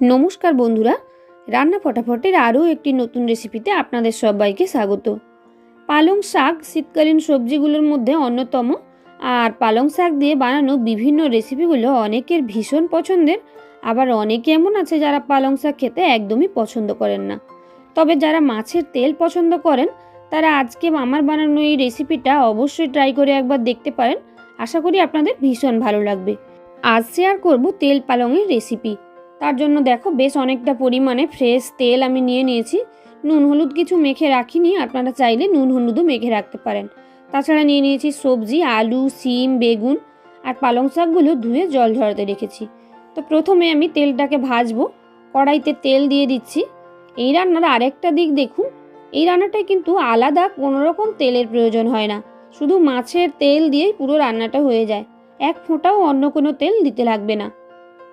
নমস্কার বন্ধুরা, রান্না ফটাফটের আরও একটি নতুন রেসিপিতে আপনাদের সবাইকে স্বাগত। পালং শাক শীতকালীন সবজিগুলোর মধ্যে অন্যতম আর পালং শাক দিয়ে বানানো বিভিন্ন রেসিপিগুলো অনেকের ভীষণ পছন্দের, আবার অনেকে এমন আছে যারা পালং শাক খেতে একদমই পছন্দ করেন না। তবে যারা মাছের তেল পছন্দ করেন, তারা আজকে আমার বানানো এই রেসিপিটা অবশ্যই ট্রাই করে একবার দেখতে পারেন। আশা করি আপনাদের ভীষণ ভালো লাগবে। আজ শেয়ার করব তেল পালংয়ের রেসিপি। তার জন্য দেখো বেশ অনেকটা পরিমাণে ফ্রেশ তেল আমি নিয়ে নিয়েছি। নুন হলুদ কিছু মেখে রাখিনি, আপনারা চাইলে নুন হলুদও মেখে রাখতে পারেন। তাছাড়া নিয়ে নিয়েছি সবজি, আলু, সিম, বেগুন আর পালং শাকগুলো ধুয়ে জল ঝরাতে রেখেছি। তো প্রথমে আমি তেলটাকে ভাজবো, কড়াইতে তেল দিয়ে দিচ্ছি। এই রান্নার আরেকটা দিক দেখুন, এই রান্নাটায় কিন্তু আলাদা কোনো রকম তেলের প্রয়োজন হয় না, শুধু মাছের তেল দিয়েই পুরো রান্নাটা হয়ে যায়। এক ফোঁটাও অন্য কোনো তেল দিতে লাগবে না।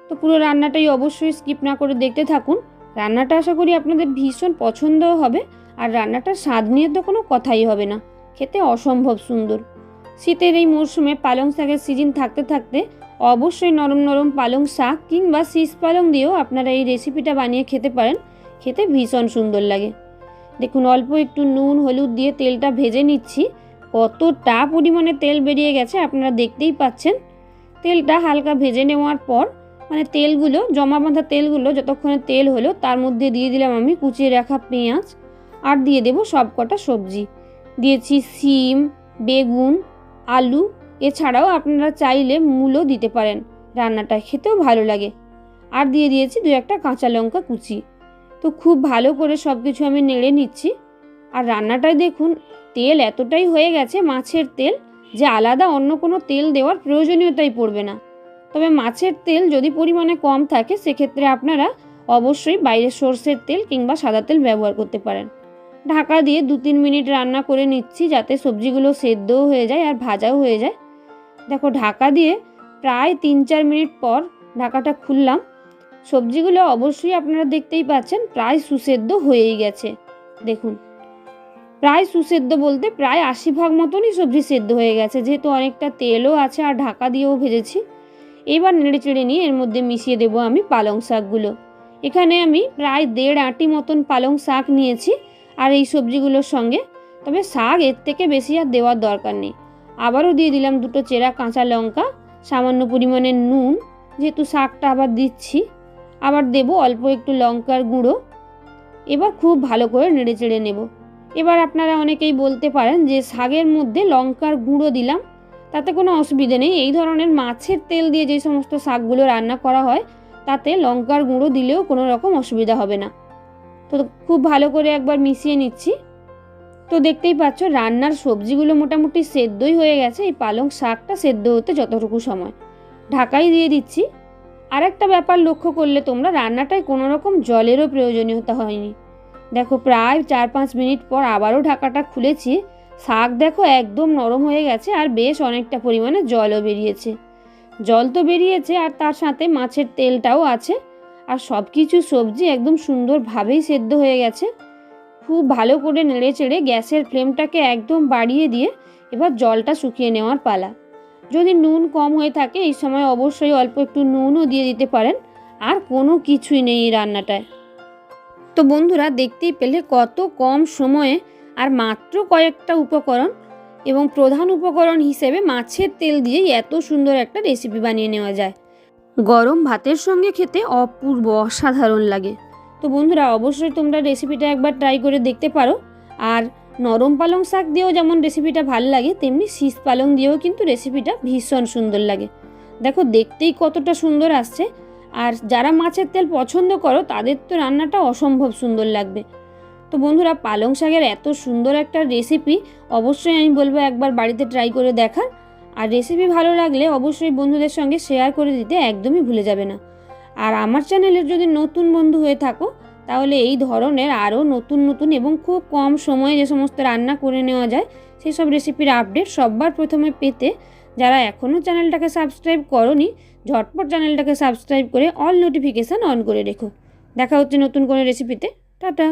তো পুরো রান্নাটাই অবশ্যই স্কিপ না করে দেখতে থাকুন। রান্নাটা আশা করি আপনাদের ভীষণ পছন্দও হবে, আর রান্নাটার স্বাদ নিয়ে তো কোনো কথাই হবে না। খেতে অসম্ভব সুন্দর। শীতের এই মরশুমে পালং শাকের সিজন থাকতে থাকতে অবশ্যই নরম নরম পালং শাক কিংবা শীষ পালং দিয়েও আপনারা এই রেসিপিটা বানিয়ে খেতে পারেন। খেতে ভীষণ সুন্দর লাগে। দেখুন, অল্প একটু নুন, হলুদ দিয়ে তেলটা ভেজে নিচ্ছি। কতটা পরিমাণে তেল বেরিয়ে গেছে আপনারা দেখতেই পাচ্ছেন। তেলটা হালকা ভেজে নেওয়ার পর মানে তেলগুলো জমা বাঁধা তেলগুলো যতক্ষণে তেল হলো, তার মধ্যে দিয়ে দিলাম আমি কুচিয়ে রাখা পেঁয়াজ আর দিয়ে দেবো সব কটা সবজি। দিয়েছি সিম, বেগুন, আলু, এছাড়াও আপনারা চাইলে মূলও দিতে পারেন, রান্নাটা খেতেও ভালো লাগে। আর দিয়ে দিয়েছি দু একটা কাঁচা লঙ্কা কুচি। তো খুব ভালো করে সব কিছু আমি নেড়ে নিচ্ছি। আর রান্নাটায় দেখুন, তেল এতটাই হয়ে গেছে মাছের তেল যে আলাদা অন্য কোনো তেল দেওয়ার প্রয়োজনীয়তাই পড়বে না। তবে মাছের তেল যদি পরিমাণে কম থাকে, সেক্ষেত্রে আপনারা অবশ্যই বাইরের সর্ষের তেল কিংবা সাদা তেল ব্যবহার করতে পারেন। ঢাকা দিয়ে দু তিন মিনিট রান্না করে নিচ্ছি যাতে সবজিগুলো সেদ্ধও হয়ে যায় আর ভাজাও হয়ে যায়। দেখো, ঢাকা দিয়ে প্রায় তিন চার মিনিট পর ঢাকাটা খুললাম। সবজিগুলো অবশ্যই আপনারা দেখতেই পাচ্ছেন, প্রায় সুসেদ্ধ হয়েই গেছে। দেখুন, প্রায় সুসেদ্ধ বলতে প্রায় আশি ভাগ মতনই সবজি সেদ্ধ হয়ে গেছে। যেহেতু অনেকটা তেলও আছে আর ঢাকা দিয়েও ভেজেছি। এবার নেড়ে চেড়ে নিয়ে এর মধ্যে মিশিয়ে দেবো আমি পালং শাকগুলো। এখানে আমি প্রায় দেড় আটি মতন পালং শাক নিয়েছি আর এই সবজিগুলোর সঙ্গে। তবে শাক এর থেকে বেশি আর দেওয়ার দরকার নেই। আবারও দিয়ে দিলাম দুটো চেরা কাঁচা লঙ্কা, সামান্য পরিমাণে নুন, যেহেতু শাকটা আবার দিচ্ছি। আবার দেব অল্প একটু লঙ্কার গুঁড়ো। এবার খুব ভালো করে নেড়ে চেড়ে নেব। এবার আপনারা অনেকেই বলতে পারেন যে শাকের মধ্যে লঙ্কার গুঁড়ো দিলাম। তাতে কোনো অসুবিধে নেই। এই ধরনের মাছের তেল দিয়ে যে সমস্ত শাকগুলো রান্না করা হয়, তাতে লঙ্কার গুঁড়ো দিলেও কোনো রকম অসুবিধা হবে না। তো খুব ভালো করে একবার মিশিয়ে নিচ্ছি। তো দেখতেই পাচ্ছ, রান্নার সবজিগুলো মোটামুটি সেদ্ধই হয়ে গেছে। এই পালং শাকটা সেদ্ধ হতে যতটুকু সময়। ঢাকাই দিয়ে দিচ্ছি। আর একটা ব্যাপার লক্ষ্য করলে তোমরা রান্নাটায় কোনো রকম জলেরও প্রয়োজনীয়তা হয়নি। দেখো, প্রায় চার পাঁচ মিনিট পর আবারও ঢাকাটা খুলেছি। শাক দেখো একদম নরম হয়ে গেছে আর বেশ অনেকটা পরিমাণে জলও বেরিয়েছে। জল তো বেরিয়েছে আর তার সাথে মাছের তেলটাও আছে। আর সব কিছু সবজি একদম সুন্দরভাবেই সেদ্ধ হয়ে গেছে। খুব ভালো করে নেড়ে চেড়ে গ্যাসের ফ্লেমটাকে একদম বাড়িয়ে দিয়ে এবার জলটা শুকিয়ে নেওয়ার পালা। যদি নুন কম হয়ে থাকে এই সময় অবশ্যই অল্প একটু নুনও দিয়ে দিতে পারেন। আর কোনো কিছুই নেই এই রান্নাটায়। তো বন্ধুরা দেখতেই পেলে কত কম সময়ে আর মাত্র কয়েকটা উপকরণ এবং প্রধান উপকরণ হিসেবে মাছের তেল দিয়েই এত সুন্দর একটা রেসিপি বানিয়ে নেওয়া যায়। গরম ভাতের সঙ্গে খেতে অপূর্ব অসাধারণ লাগে। তো বন্ধুরা, অবশ্যই তোমরা রেসিপিটা একবার ট্রাই করে দেখতে পারো। আর নরম পালং শাক দিয়েও যেমন রেসিপিটা ভালো লাগে, তেমনি শীষ পালং দিয়েও কিন্তু রেসিপিটা ভীষণ সুন্দর লাগে। দেখো, দেখতেই কতটা সুন্দর আসছে। আর যারা মাছের তেল পছন্দ করো, তাদের তো রান্নাটা অসম্ভব সুন্দর লাগবে। তো বন্ধুরা, পালং শাকের এত সুন্দর একটা রেসিপি অবশ্যই আমি বলব একবার বাড়িতে ট্রাই করে দেখার। আর রেসিপি ভালো লাগলে অবশ্যই বন্ধুদের সঙ্গে শেয়ার করে দিতে একদমই ভুলে যাবে না। আর আমার চ্যানেলের যদি নতুন বন্ধু হয়ে থাকো, তাহলে এই ধরনের আরও নতুন নতুন এবং খুব কম সময়ে যে সমস্ত রান্না করে নেওয়া যায় সেই সব রেসিপির আপডেট সববার প্রথমে পেতে যারা এখনও চ্যানেলটাকে সাবস্ক্রাইব করনি, ঝটপট চ্যানেলটাকে সাবস্ক্রাইব করে অল নোটিফিকেশান অন করে রেখো। দেখা হচ্ছে নতুন কোনো রেসিপিতে টাটা!